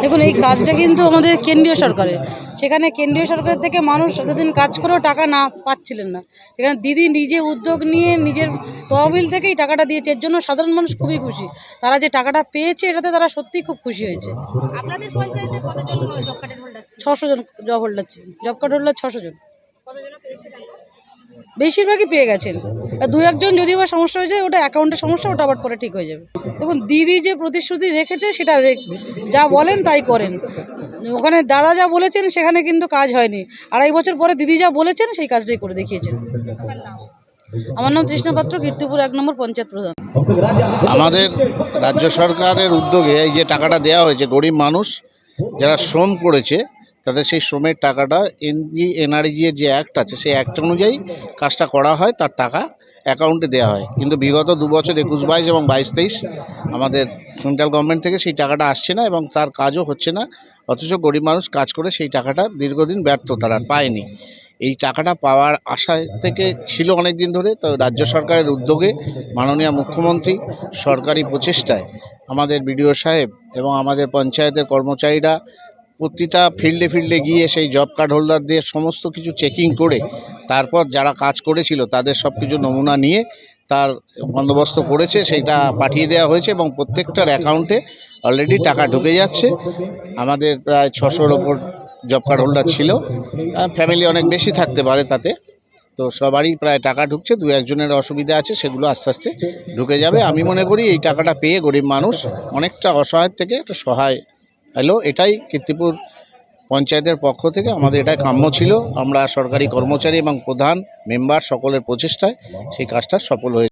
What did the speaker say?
দেখুন এই কাজটা কিন্তু আমাদের কেন্দ্রীয় সরকারের। সেখানে কেন্দ্রীয় সরকার থেকে মানুষ এতদিন কাজ করেও টাকা না পাচ্ছিলেন না। সেখানে দিদি নিজে উদ্যোগ নিয়ে নিজের তহবিল থেকেই টাকাটা দিয়েছে এর জন্য সাধারণ মানুষ খুবই খুশি। তারা যে টাকাটা পেয়েছে এটাতে তারা সত্যিই খুব খুশি হয়েছে। ছশো জন job holder job card holder ছশো জন। বেশিরভাগই পেয়ে গেছেন। দু একজন যদি বা সমস্যা হয়ে যায়, ওটা অ্যাকাউন্টের সমস্যা, ওটা আবার পরে ঠিক হয়ে যাবে। দেখুন, দিদি যে প্রতিশ্রুতি রেখেছে, সেটা যা বলেন তাই করেন। ওখানে দাদা যা বলেছেন, সেখানে কিন্তু কাজ হয়নি। আড়াই বছর পরে দিদি যা বলেছেন, সেই কাজটাই করে দেখিয়েছেন। আমার নাম তৃষ্ণা পাত্র, কীর্তিপুর এক নম্বর পঞ্চায়েত প্রধান। আমাদের রাজ্য সরকারের উদ্যোগে এই যে টাকাটা দেওয়া হয়েছে, গরিব মানুষ যারা শ্রম করেছে, তাদের সেই শ্রমের টাকাটা এনজি এনআরজি যে অ্যাক্ট আছে, সেই অ্যাক্ট অনুযায়ী কাজটা করা হয়, তার টাকা অ্যাকাউন্টে দেওয়া হয়। কিন্তু বিগত দু বছর একুশ, বাইশ এবং বাইশ, তেইশ আমাদের সেন্ট্রাল গভর্নমেন্ট থেকে সেই টাকাটা আসছে না এবং তার কাজও হচ্ছে না। অথচ গরিব মানুষ কাজ করে সেই টাকাটা দীর্ঘদিন ব্যর্থ, তারা পায়নি। এই টাকাটা পাওয়ার আশায় থেকে ছিল অনেক দিন ধরে, তো রাজ্য সরকারের উদ্যোগে মাননীয় মুখ্যমন্ত্রী সরকারি প্রচেষ্টায় আমাদের বিডিও সাহেব এবং আমাদের পঞ্চায়েতের কর্মচারীরা প্রতিটা ফিল্ডে ফিল্ডে গিয়ে সেই জব কার্ড হোল্ডারদের সমস্ত কিছু চেকিং করে তারপর যারা কাজ করেছিল তাদের সব কিছু নমুনা নিয়ে তার বন্দোবস্ত করেছে সেটা পাঠিয়ে দেওয়া হয়েছে এবং প্রত্যেকটার অ্যাকাউন্টে অলরেডি টাকা ঢুকে যাচ্ছে। আমাদের প্রায় ছশোর ওপর জব কার্ড হোল্ডার ছিল। ফ্যামিলি অনেক বেশি থাকতে পারে তাতে। তো সবারই প্রায় টাকা ঢুকছে, দু একজনের অসুবিধা আছে, সেগুলো আস্তে আস্তে ঢুকে যাবে। আমি মনে করি এই টাকাটা পেয়ে গরিব মানুষ অনেকটা অসহায় থেকে একটা সহায় এলো এটাই কীর্তিপুর পঞ্চায়েতের পক্ষ থেকে। আমাদের এটাই কাম্য ছিল। আমরা সরকারি কর্মচারী এবং প্রধান মেম্বার সকলের প্রচেষ্টায় সেই কাজটা সফল হয়েছে।